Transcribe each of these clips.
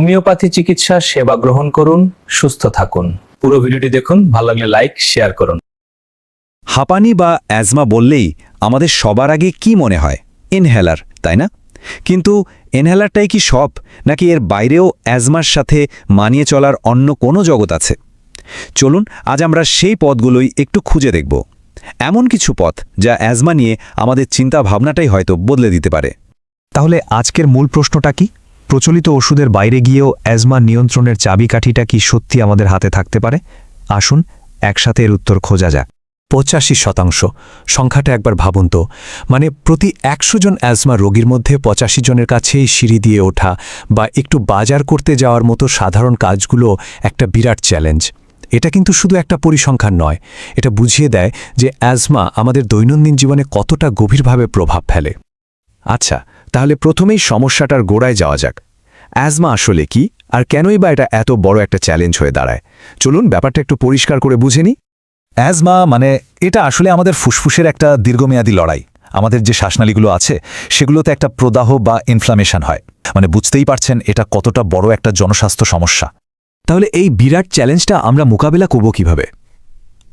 Homeopathy চিকিৎসা, সেবা গ্রহণ করুন, সুস্থ থাকুন। পুরো ভিডিওটি দেখুন, ভালো লাগলে লাইক, শেয়ার করুন। হাঁপানি বা অ্যাজমা বললেই আমাদের সবার আগে কি মনে হয়? ইনহেলার, তাই না? কিন্তু ইনহেলারটাই কি সব, নাকি এর বাইরেও অ্যাজমার সাথে মানিয়ে চলার অন্য কোনো জগৎ আছে? চলুন, আজ আমরা সেই পথগুলোই একটু খুঁজে দেখব। এমন কিছু পথ যা অ্যাজমা নিয়ে আমাদের চিন্তা ভাবনাটাই হয়তো বদলে দিতে পারে। তাহলে আজকের মূল প্রশ্নটা কি? প্রচলিত ওষুধের বাইরে গিয়েও অ্যাজমা নিয়ন্ত্রণের চাবিকাঠিটা কি সত্যি আমাদের হাতে থাকতে পারে? আসুন, একসাথে এর উত্তর খোঁজা যাক। পঁচাশি শতাংশ। সংখ্যাটা একবার ভাবুন তো। মানে প্রতি একশো জন অ্যাজমা রোগীর মধ্যে পঁচাশি জনের কাছেই সিঁড়ি দিয়ে ওঠা বা একটু বাজার করতে যাওয়ার মতো সাধারণ কাজগুলো একটা বিরাট চ্যালেঞ্জ। এটা কিন্তু শুধু একটা পরিসংখ্যান নয়। এটা বুঝিয়ে দেয় যে অ্যাজমা আমাদের দৈনন্দিন জীবনে কতটা গভীরভাবে প্রভাব ফেলে। আচ্ছা তাহলে প্রথমেই সমস্যাটার গোড়ায় যাওয়া যাক। অ্যাজমা আসলে কি? আর কেনই বা এটা এত বড় একটা চ্যালেঞ্জ হয়ে দাঁড়ায়? চলুন ব্যাপারটা একটু পরিষ্কার করে বুঝে অ্যাজমা মানে এটা আসলে আমাদের ফুসফুসের একটা দীর্ঘমেয়াদী লড়াই। আমাদের যে শ্বাসনালীগুলো আছে, সেগুলোতে একটা প্রদাহ বা ইনফ্লামেশন হয়। মানে বুঝতেই পারছেন, এটা কতটা বড় একটা জনস্বাস্থ্য সমস্যা। তাহলে এই বিরাট চ্যালেঞ্জটা আমরা মোকাবেলা করব কীভাবে?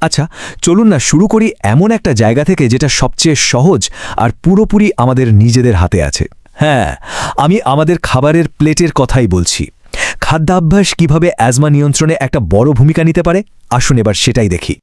আচ্ছা চলুন না, শুরু করি এমন একটা জায়গা থেকে যেটা সবচেয়ে সহজ আর পুরোপুরি আমাদের নিজেদের হাতে আছে। হ্যাঁ আমি আমাদের খাবারের প্লেটের কথাই বলছি। খাদ্যাভ্যাস কীভাবে অ্যাজমা নিয়ন্ত্রণে একটা বড় ভূমিকা নিতে পারে? আসুন এবার সেটাই দেখি।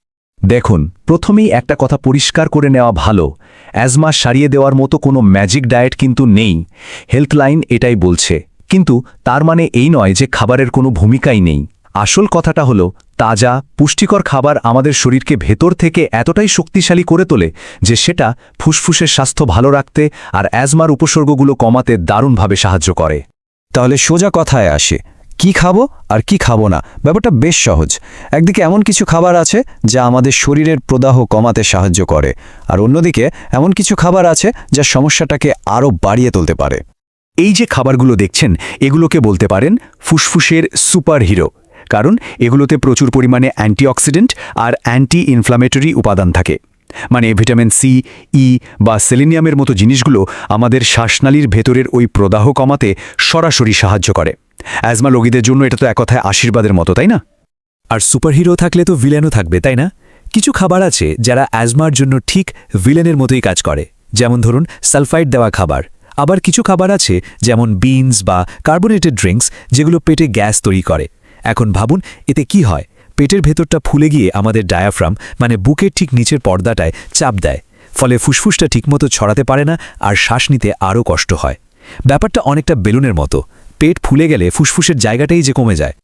দেখুন, প্রথমেই একটা কথা পরিষ্কার করে নেওয়া ভালো। অ্যাজমা সারিয়ে দেওয়ার মতো কোনো ম্যাজিক ডায়েট কিন্তু নেই। হেলথলাইন এটাই বলছে। কিন্তু তার মানে এই নয় যে খাবারের কোনো ভূমিকাই নেই। আসল কথাটা হলো তাজা, পুষ্টিকর খাবার আমাদের শরীরকে ভেতর থেকে এতটাই শক্তিশালী করে তোলে যে সেটা ফুসফুসের স্বাস্থ্য ভালো রাখতে আর অ্যাজমার উপসর্গগুলো কমাতে দারুণভাবে সাহায্য করে। তাহলে সোজা কথায় আসে, কি খাব আর কি খাব না? ব্যাপারটা বেশ সহজ। একদিকে এমন কিছু খাবার আছে যা আমাদের শরীরের প্রদাহ কমাতে সাহায্য করে, আর অন্যদিকে এমন কিছু খাবার আছে যা সমস্যাটাকে আরও বাড়িয়ে তুলতে পারে। এই যে খাবারগুলো দেখছেন, এগুলোকে বলতে পারেন ফুসফুসের সুপার হিরো কারণ এগুলোতে প্রচুর পরিমাণে অ্যান্টিঅক্সিডেন্ট আর অ্যান্টি ইনফ্লামেটরি উপাদান থাকে। মানে ভিটামিন সি, ই বা সেলিনিয়ামের মতো জিনিসগুলো আমাদের শ্বাসনালীর ভেতরের ওই প্রদাহ কমাতে সরাসরি সাহায্য করে। অ্যাজমা রোগীদের জন্য এটা তো এক কথায় আশীর্বাদের মতো, তাই না? আর সুপারহিরো থাকলে তো ভিলেনও থাকবে, তাই না? কিছু খাবার আছে যারা অ্যাজমার জন্য ঠিক ভিলেনের মতোই কাজ করে। যেমন ধরুন, সালফাইড দেওয়া খাবার। আবার কিছু খাবার আছে যেমন বিনস বা কার্বোনেটেড ড্রিঙ্কস যেগুলো পেটে গ্যাস তৈরি করে। এখন ভাবুন, এতে কি হয়? পেটের ভেতরটা ফুলে গিয়ে আমাদের ডায়াফ্রাম মানে বুকের ঠিক নিচের পর্দাটায় চাপ দেয়। ফলে ফুসফুসটা ঠিকমতো ছড়াতে পারে না আর শ্বাস নিতে আরও কষ্ট হয়। ব্যাপারটা অনেকটা বেলুনের মতো। পেট ফুলে গেলে ফুসফুসের জায়গাটাই যে কমে যায়।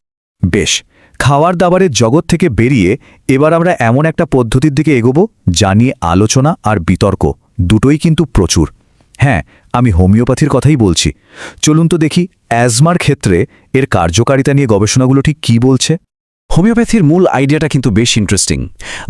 বেশ, খাওয়ার দাবারের জগৎ থেকে বেরিয়ে এবার আমরা এমন একটা পদ্ধতির দিকে এগোব যা নিয়ে আলোচনা আর বিতর্ক দুটোই কিন্তু প্রচুর। হ্যাঁ আমি হোমিওপ্যাথির কথাই বলছি। চলুন তো দেখি অ্যাজমার ক্ষেত্রে এর কার্যকারিতা নিয়ে গবেষণাগুলো ঠিক কী বলছে। হোমিওপ্যাথির মূল আইডিয়াটা কিন্তু বেশ ইন্টারেস্টিং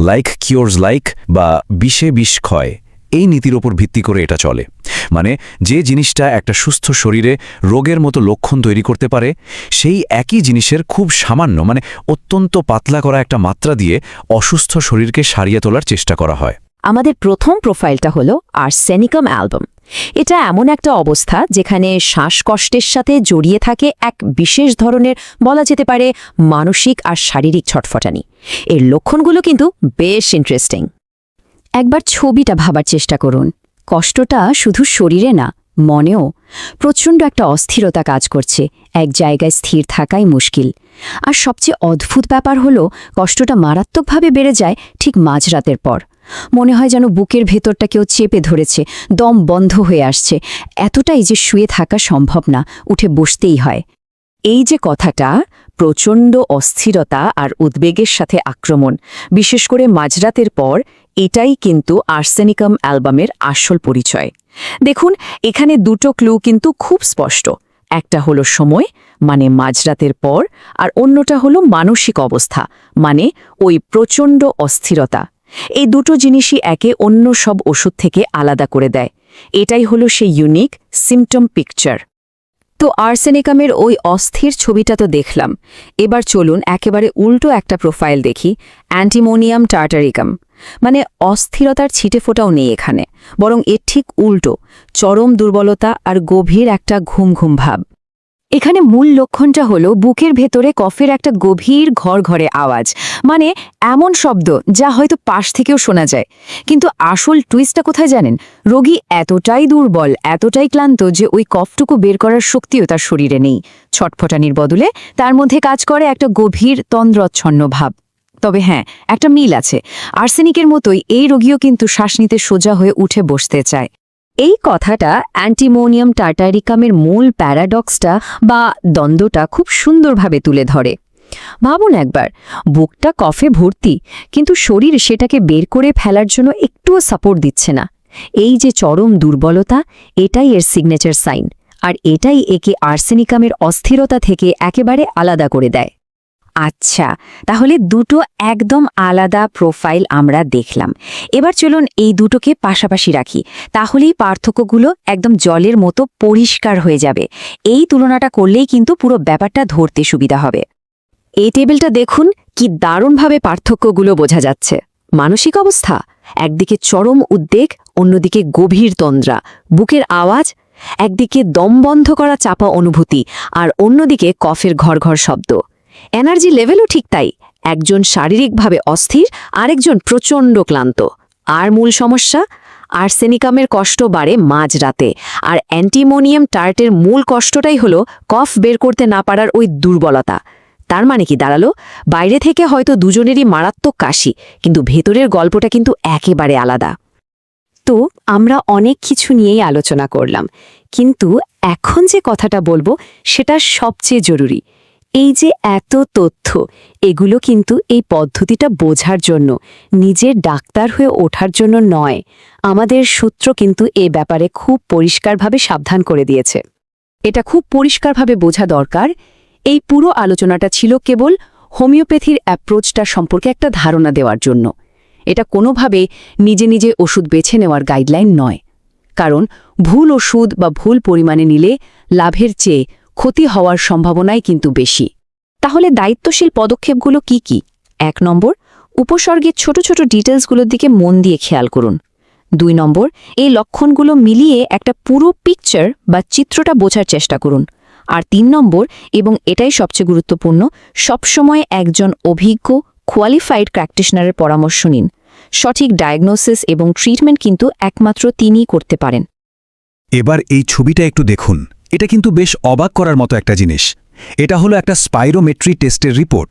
লাইক কিওরস লাইক বা বিষে বিষ ক্ষয়, এই নীতির ওপর ভিত্তি করে এটা চলে। মানে যে জিনিসটা একটা সুস্থ শরীরে রোগের মতো লক্ষণ তৈরি করতে পারে, সেই একই জিনিসের খুব সামান্য মানে অত্যন্ত পাতলা করা একটা মাত্রা দিয়ে অসুস্থ শরীরকে সারিয়ে তোলার চেষ্টা করা হয়। আমাদের প্রথম প্রোফাইলটা হলো আর্সেনিকাম অ্যালবাম। এটা এমন একটা অবস্থা যেখানে শ্বাসকষ্টের সাথে জড়িয়ে থাকে এক বিশেষ ধরনের বলা যেতে পারে মানসিক আর শারীরিক ছটফটানি। এর লক্ষণগুলো কিন্তু বেশ ইন্টারেস্টিং একবার ছবিটা ভাবার চেষ্টা করুন। কষ্টটা শুধু শরীরে না, মনেও। প্রচণ্ড একটা অস্থিরতা কাজ করছে, এক জায়গায় স্থির থাকাই মুশকিল। আর সবচেয়ে অদ্ভুত ব্যাপার হলো, কষ্টটা মারাত্মকভাবে বেড়ে যায় ঠিক মাঝরাতের পর। মনে হয় যেন বুকের ভেতরটা কেউ চেপে ধরেছে, দম বন্ধ হয়ে আসছে। এতটাই যে শুয়ে থাকা সম্ভব না, উঠে বসতেই হয়। এই যে কথাটা, প্রচণ্ড অস্থিরতা আর উদ্বেগের সাথে আক্রমণ, বিশেষ করে মাঝরাতের পর, এটাই কিন্তু আর্সেনিকাম অ্যালবামের আসল পরিচয়। দেখুন, এখানে দুটো ক্লু কিন্তু খুব স্পষ্ট। একটা হলো সময় মানে মাঝরাতের পর, আর অন্যটা হলো মানসিক অবস্থা মানে ওই প্রচণ্ড অস্থিরতা। এই দুটো জিনিসই একে অন্য সব ওষুধ থেকে আলাদা করে দেয়। এটাই হলো সেই ইউনিক সিমটম পিকচার তো আর্সেনিকামের ওই অস্থির ছবিটা তো দেখলাম। এবার চলুন একেবারে উল্টো একটা প্রোফাইল দেখি অ্যান্টিমোনিয়াম টার্টারিকাম মানে অস্থিরতার ছিটে ফোটাও নেই এখানে, বরং এর ঠিক উল্টো, চরম দুর্বলতা আর গভীর একটা ঘুম ঘুম ভাব। এখানে মূল লক্ষণটা হলো বুকের ভেতরে কফের একটা গভীর ঘর ঘরে আওয়াজ। মানে এমন শব্দ যা হয়তো পাশ থেকেও শোনা যায়। কিন্তু আসল টুইস্টটা কোথায় জানেন? রোগী এতটাই দুর্বল, এতটাই ক্লান্ত যে ওই কফটুকু বের করার শক্তিও তার শরীরে নেই। ছটফটানির বদলে তার মধ্যে কাজ করে একটা গভীর তন্দ্রচ্ছন্ন ভাব। তবে হ্যাঁ একটা মিল আছে। আর্সেনিকের মতোই এই রোগীও কিন্তু শ্বাস নিতে সোজা হয়ে উঠে বসতে চায়। এই কথাটা অ্যান্টিমোনিয়াম টার্টারিকামের মূল প্যারাডক্সটা বা দ্বন্দ্বটা খুব সুন্দরভাবে তুলে ধরে। ভাবুন একবার, বুকটা কফে ভর্তি, কিন্তু শরীর সেটাকে বের করে ফেলার জন্য একটুও সাপোর্ট দিচ্ছে না। এই যে চরম দুর্বলতা, এটাই এর সিগনেচার সাইন আর এটাই একে আর্সেনিকামের অস্থিরতা থেকে একেবারে আলাদা করে দেয়। আচ্ছা তাহলে দুটো একদম আলাদা প্রোফাইল আমরা দেখলাম। এবার চলুন এই দুটোকে পাশাপাশি রাখি, তাহলেই পার্থক্যগুলো একদম জলের মতো পরিষ্কার হয়ে যাবে। এই তুলনাটা করলেই কিন্তু পুরো ব্যাপারটা ধরতে সুবিধা হবে। এই টেবিলটা দেখুন, কি দারুণভাবে পার্থক্যগুলো বোঝা যাচ্ছে। মানসিক অবস্থা, একদিকে চরম উদ্বেগ, অন্যদিকে গভীর তন্দ্রা, বুকের আওয়াজ, একদিকে দম বন্ধ করা চাপা অনুভূতি, আর অন্যদিকে কফের ঘর ঘর শব্দ। এনার্জি লেভেলও ঠিক তাই। একজন শারীরিকভাবে অস্থির, আরেকজন প্রচণ্ড ক্লান্ত। আর মূল সমস্যা? আর্সেনিকামের কষ্ট বাড়ে মাঝরাতে, আর অ্যান্টিমোনিয়াম টার্টের মূল কষ্টটাই হলো কফ বের করতে না পারার ওই দুর্বলতা। তার মানে কি দাঁড়াল? বাইরে থেকে হয়তো দুজনেরই মারাত্মক কাশি, কিন্তু ভেতরের গল্পটা কিন্তু একেবারে আলাদা। তো আমরা অনেক কিছু নিয়েই আলোচনা করলাম, কিন্তু এখন যে কথাটা বলব সেটা সবচেয়ে জরুরি। এই যে এত তথ্য, এগুলো কিন্তু এই পদ্ধতিটা বোঝার জন্য, নিজের ডাক্তার হয়ে ওঠার জন্য নয়। আমাদের সূত্র কিন্তু এ ব্যাপারে খুব পরিষ্কারভাবে সাবধান করে দিয়েছে। এটা খুব পরিষ্কারভাবে বোঝা দরকার। এই পুরো আলোচনাটা ছিল কেবল হোমিওপ্যাথির অ্যাপ্রোচটা সম্পর্কে একটা ধারণা দেওয়ার জন্য। এটা কোনোভাবে নিজে নিজে ওষুধ বেছে নেওয়ার গাইডলাইন নয়। কারণ ভুল ওষুধ বা ভুল পরিমাণে নিলে লাভের চেয়ে ক্ষতি হওয়ার সম্ভাবনাই কিন্তু বেশি। তাহলে দায়িত্বশীল পদক্ষেপগুলো কি কি? এক নম্বর, উপসর্গের ছোট ছোট ডিটেলসগুলোর দিকে মন দিয়ে খেয়াল করুন। দুই নম্বর, এই লক্ষণগুলো মিলিয়ে একটা পুরো পিকচার বা চিত্রটা বোঝার চেষ্টা করুন। আর তিন নম্বর, এবং এটাই সবচেয়ে গুরুত্বপূর্ণ, সবসময় একজন অভিজ্ঞ কোয়ালিফাইড প্র্যাকটিশনারের পরামর্শ নিন। সঠিক ডায়াগনোসিস এবং ট্রিটমেন্ট কিন্তু একমাত্র তিনিই করতে পারেন। এবার এই ছবিটা একটু দেখুন। এটা কিন্তু বেশ অবাক করার মতো একটা জিনিস। এটা হলো একটা স্পাইরোমেট্রি টেস্টের রিপোর্ট।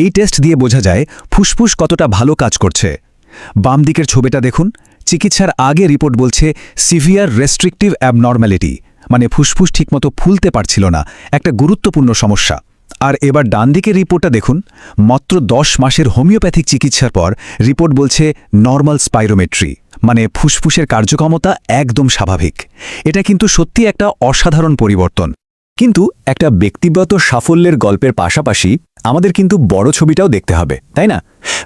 এই টেস্ট দিয়ে বোঝা যায় ফুসফুস কতটা ভালো কাজ করছে। বাম দিকের ছবিটা দেখুন, চিকিৎসার আগে রিপোর্ট বলছে সিভিয়ার রেস্ট্রিকটিভ অ্যাবনর্ম্যালিটি মানে ফুসফুস ঠিকমতো ফুলতে পারছিল না, একটা গুরুত্বপূর্ণ সমস্যা। আর এবার ডান দিকের রিপোর্টটা দেখুন। মাত্র দশ মাসের হোমিওপ্যাথিক চিকিৎসার পর রিপোর্ট বলছে নর্মাল স্পাইরোমেট্রি মানে ফুসফুসের কার্যক্ষমতা একদম স্বাভাবিক। এটা কিন্তু সত্যি একটা অসাধারণ পরিবর্তন। কিন্তু একটা ব্যক্তিগত সাফল্যের গল্পের পাশাপাশি আমাদের কিন্তু বড় ছবিটাও দেখতে হবে, তাই না?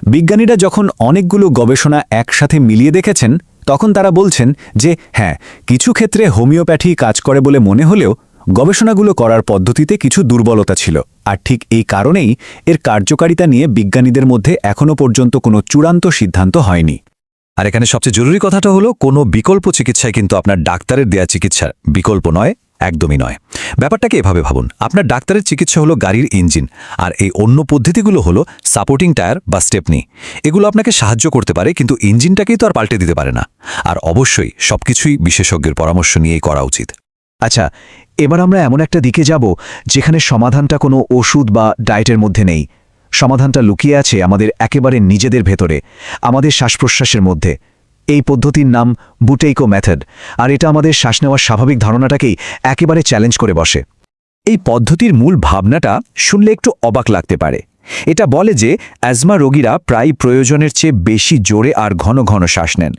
বিজ্ঞানীরা যখন অনেকগুলো গবেষণা একসাথে মিলিয়ে দেখেছেন, তখন তারা বলছেন যে হ্যাঁ কিছু ক্ষেত্রে হোমিওপ্যাথি কাজ করে বলে মনে হলেও গবেষণাগুলো করার পদ্ধতিতে কিছু দুর্বলতা ছিল, আর ঠিক এই কারণেই এর কার্যকারিতা নিয়ে বিজ্ঞানীদের মধ্যে এখনও পর্যন্ত কোনো চূড়ান্ত সিদ্ধান্ত হয়নি। আর এখানে সবচেয়ে জরুরি কথাটা হলো, কোনো বিকল্প চিকিৎসায় কিন্তু আপনার ডাক্তারের দেয়া চিকিৎসার বিকল্প নয়, একদমই নয়। ব্যাপারটাকে এভাবে ভাবুন, আপনার ডাক্তারের চিকিৎসা হলো গাড়ির ইঞ্জিন, আর এই অন্য পদ্ধতিগুলো হলো সাপোর্টিং টায়ার বা স্টেপনি। এগুলো আপনাকে সাহায্য করতে পারে, কিন্তু ইঞ্জিনটাকেই তো আর পাল্টে দিতে পারে না। আর অবশ্যই সবকিছুই বিশেষজ্ঞের পরামর্শ নিয়েই করা উচিত। আচ্ছা এবার আমরা এমন একটা দিকে যাব যেখানে সমাধানটা কোনো ওষুধ বা ডায়েটের মধ্যে নেই। সমাধানটা লুকিয়ে আছে আমাদের একেবারে নিজেদের ভেতরে, আমাদের শ্বাস প্রশ্বাসের মধ্যে। এই পদ্ধতির নাম বুটেইকো মেথড, আর এটা আমাদের শ্বাস নেওয়ার স্বাভাবিক ধারণাটাকেই একেবারে চ্যালেঞ্জ করে বসে। এই পদ্ধতির মূল ভাবনাটা শুনলে একটু অবাক লাগতে পারে। এটা বলে যে অ্যাজমা রোগীরা প্রায় প্রয়োজনের চেয়ে বেশি জোরে আর ঘন ঘন শ্বাস নেন।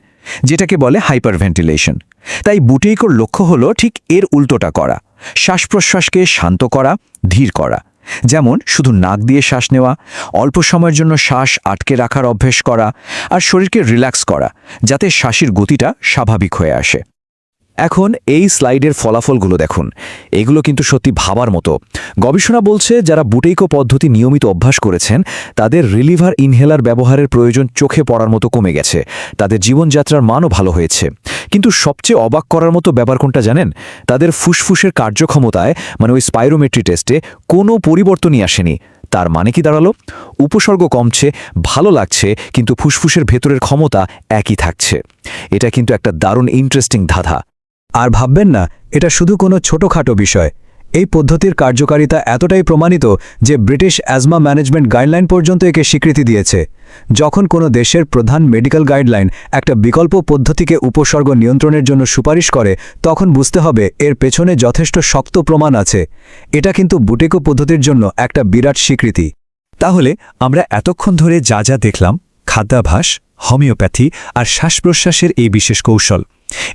যেটাকে বলে হাইপারভেন্টিলেশন। তাই বুটেইকোর লক্ষ্য হল ঠিক এর উল্টোটা করা শ্বাস প্রশ্বাসকে শান্ত করা, ধীর করা। যেমন শুধু নাক দিয়ে শ্বাস নেওয়া, অল্প সময়ের জন্য শ্বাস আটকে রাখার অভ্যেস করা, আর শরীরকে রিল্যাক্স করা, যাতে শ্বাসের গতিটা স্বাভাবিক হয়ে আসে। এখন এই স্লাইডের ফলাফলগুলো দেখুন। এগুলো কিন্তু সত্যি ভাবার মতো। গবেষণা বলছে, যারা বুটেইকো পদ্ধতি নিয়মিত অভ্যাস করেছেন, তাদের রিলিভার ইনহেলার ব্যবহারের প্রয়োজন চোখে পড়ার মতো কমে গেছে। তাদের জীবনযাত্রার মানও ভালো হয়েছে। কিন্তু সবচেয়ে অবাক করার মতো ব্যাপার কোনটা জানেন? তাদের ফুসফুসের কার্যক্ষমতায় মানে ওই স্পাইরোমেট্রি টেস্টে, কোনো পরিবর্তনই আসেনি। তার মানে কি দাঁড়াল? উপসর্গ কমছে, ভালো লাগছে, কিন্তু ফুসফুসের ভেতরের ক্ষমতা একই থাকছে। এটা কিন্তু একটা দারুণ ইন্টারেস্টিং ধাঁধা। আর ভাববেন না, এটা শুধু কোনো ছোটখাটো বিষয়। এই পদ্ধতির কার্যকারিতা এতটাই প্রমাণিত যে ব্রিটিশ অ্যাজমা ম্যানেজমেন্ট গাইডলাইন পর্যন্ত একে স্বীকৃতি দিয়েছে। যখন কোনো দেশের প্রধান মেডিকেল গাইডলাইন একটা বিকল্প পদ্ধতিকে উপসর্গ নিয়ন্ত্রণের জন্য সুপারিশ করে, তখন বুঝতে হবে এর পেছনে যথেষ্ট শক্ত প্রমাণ আছে। এটা কিন্তু বুটেকো পদ্ধতির জন্য একটা বিরাট স্বীকৃতি। তাহলে আমরা এতক্ষণ ধরে যা যা দেখলাম খাদ্যাভাস হোমিওপ্যাথি আর শ্বাস প্রশ্বাসের এই বিশেষ কৌশল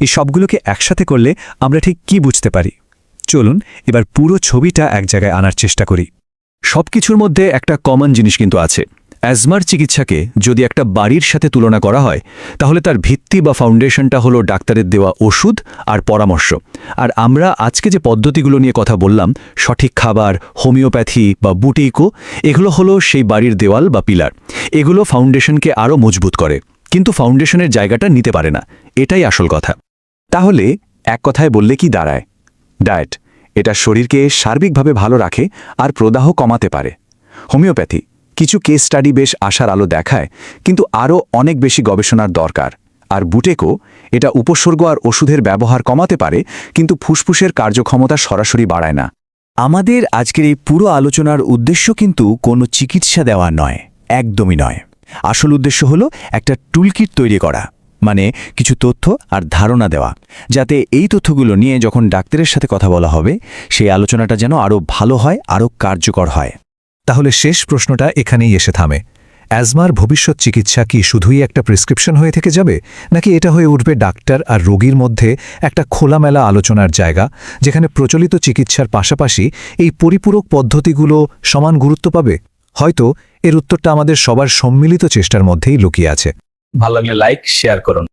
এই সবগুলোকে একসাথে করলে আমরা ঠিক কি বুঝতে পারি? চলুন এবার পুরো ছবিটা এক জায়গায় আনার চেষ্টা করি। সবকিছুর মধ্যে একটা কমন জিনিস কিন্তু আছে। অ্যাজমার চিকিৎসাকে যদি একটা বাড়ির সাথে তুলনা করা হয়, তাহলে তার ভিত্তি বা ফাউন্ডেশনটা হলো ডাক্তারের দেওয়া ওষুধ আর পরামর্শ। আর আমরা আজকে যে পদ্ধতিগুলো নিয়ে কথা বললাম, সঠিক খাবার, হোমিওপ্যাথি বা বুটিকো, এগুলো হলো সেই বাড়ির দেওয়াল বা পিলার। এগুলো ফাউন্ডেশনকে আরও মজবুত করে। কিন্তু ফাউন্ডেশনের জায়গাটা নিতে পারে না। এটাই আসল কথা। তাহলে এক কথায় বললে কি দাঁড়ায়? ডায়েট, এটা শরীরকে সার্বিকভাবে ভালো রাখে আর প্রদাহ কমাতে পারে। হোমিওপ্যাথি, কিছু কেস স্টাডি বেশ আশার আলো দেখায়, কিন্তু আরও অনেক বেশি গবেষণার দরকার। আর বুটেকো, এটা উপসর্গ আর ওষুধের ব্যবহার কমাতে পারে, কিন্তু ফুসফুসের কার্যক্ষমতা সরাসরি বাড়ায় না। আমাদের আজকের এই পুরো আলোচনার উদ্দেশ্য কিন্তু কোনো চিকিৎসা দেওয়া নয়, একদমই নয়। আসল উদ্দেশ্য হল একটা টুলকিট তৈরি করা মানে কিছু তথ্য আর ধারণা দেওয়া, যাতে এই তথ্যগুলো নিয়ে যখন ডাক্তারের সাথে কথা বলা হবে, সেই আলোচনাটা যেন আরও ভালো হয় আরও কার্যকর হয়। তাহলে শেষ প্রশ্নটা এখানেই এসে থামে। অ্যাজমার ভবিষ্যৎ চিকিৎসা কি শুধুই একটা প্রেসক্রিপশন হয়ে থেকে যাবে, নাকি এটা হয়ে উঠবে ডাক্তার আর রোগীর মধ্যে একটা খোলামেলা আলোচনার জায়গা, যেখানে প্রচলিত চিকিৎসার পাশাপাশি এই পরিপূরক পদ্ধতিগুলো সমান গুরুত্ব পাবে? হয়তো এর উত্তরটা আমাদের সবার সম্মিলিত চেষ্টার মধ্যেই লুকিয়ে আছে। ভালো লাগলে লাইক শেয়ার করুন।